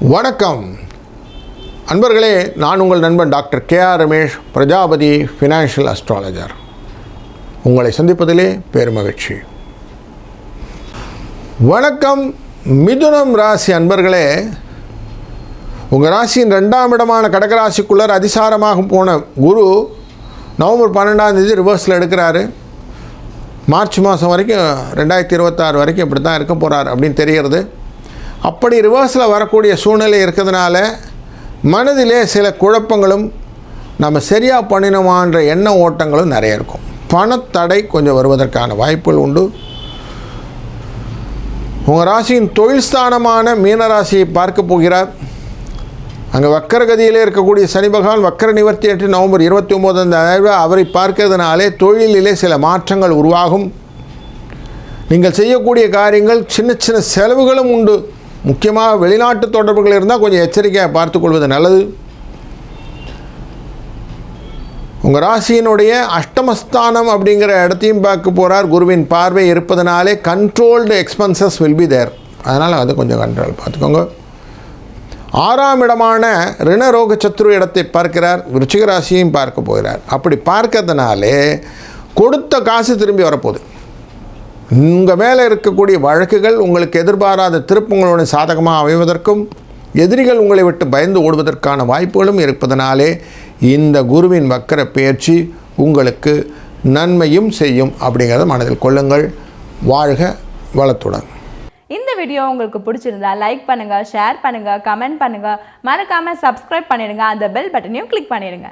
வணக்கம். அன்பர்களே நான் உங்கள் நண்பன் doctor K R Ramesh Prajapati financial astrologer உங்களை சந்திப்பதிலே பெருமகிழ்ச்சி. வணக்கம் மிதுனம் ராசி அன்பர்களே. உங்கள் ராசியின் ரெண்டாம் இடமான கடகராசிக்குள்ளர் அதிசாரமாக போன குரு நவம்பர் பன்னெண்டாம் தேதி ரிவர்ஸில் எடுக்கிறாரு. மார்ச் மாதம் வரைக்கும் ரெண்டாயிரத்தி இருபத்தாறு வரைக்கும் இப்படி தான் இருக்க போகிறார் அப்படின்னு தெரிகிறது. அப்படி ரிவர்ஸில் வரக்கூடிய சூழ்நிலை இருக்கிறதுனால மனதிலே சில குழப்பங்களும் நம்ம சரியாக பண்ணினோமான்ற எண்ண ஓட்டங்களும் நிறைய இருக்கும். பணத்தடை கொஞ்சம் வருவதற்கான வாய்ப்புகள் உண்டு. உங்கள் ராசியின் தொழில் ஸ்தானமான மீனராசியை பார்க்க போகிறார். அங்கே வக்கரகதியிலே இருக்கக்கூடிய சனி பகவான் வக்கர நிவர்த்தி எட்டு நவம்பர் இருபத்தி ஒம்போதாம் தேதி அவரை பார்க்கிறதுனாலே தொழிலிலே சில மாற்றங்கள் உருவாகும். நீங்கள் செய்யக்கூடிய காரியங்கள் சின்ன சின்ன செலவுகளும் உண்டு. முக்கியமாக வெளிநாட்டு தொடர்புகள் இருந்தால் கொஞ்சம் எச்சரிக்கையாக பார்த்துக்கொள்வது நல்லது. உங்கள் ராசியினுடைய அஷ்டமஸ்தானம் அப்படிங்கிற இடத்தையும் பார்க்க போகிறார் குருவின் பார்வை இருப்பதனாலே controlled expenses will be there அதனால் அது கொஞ்சம் கண்ட்ரோல் பார்த்துக்கோங்க. ஆறாம் இடமான ரிணரோக சத்ரு இடத்தை பார்க்கிறார். விருச்சிக ராசியையும் பார்க்க போகிறார். அப்படி பார்க்கறதுனாலே கொடுத்த காசு திரும்பி வரப்போகுது. உங்கள் மேலே இருக்கக்கூடிய வழக்குகள் உங்களுக்கு எதிர்பாராத திருப்பங்களோட சாதகமாக அமைவதற்கும் எதிரிகள் உங்களை விட்டு பயந்து ஓடுவதற்கான வாய்ப்புகளும் இருப்பதனாலே இந்த குருவின் வக்கர பயிற்சி உங்களுக்கு நன்மையும் செய்யும் அப்படிங்கிறத மனதில் கொள்ளுங்கள். வாழ்க வளத்துடன். இந்த வீடியோ உங்களுக்கு பிடிச்சிருந்தா லைக் பண்ணுங்கள் ஷேர் பண்ணுங்கள் கமெண்ட் பண்ணுங்கள் மறக்காமல் சப்ஸ்கிரைப் பண்ணிடுங்க. அந்த பெல் பட்டனையும் கிளிக் பண்ணிடுங்க.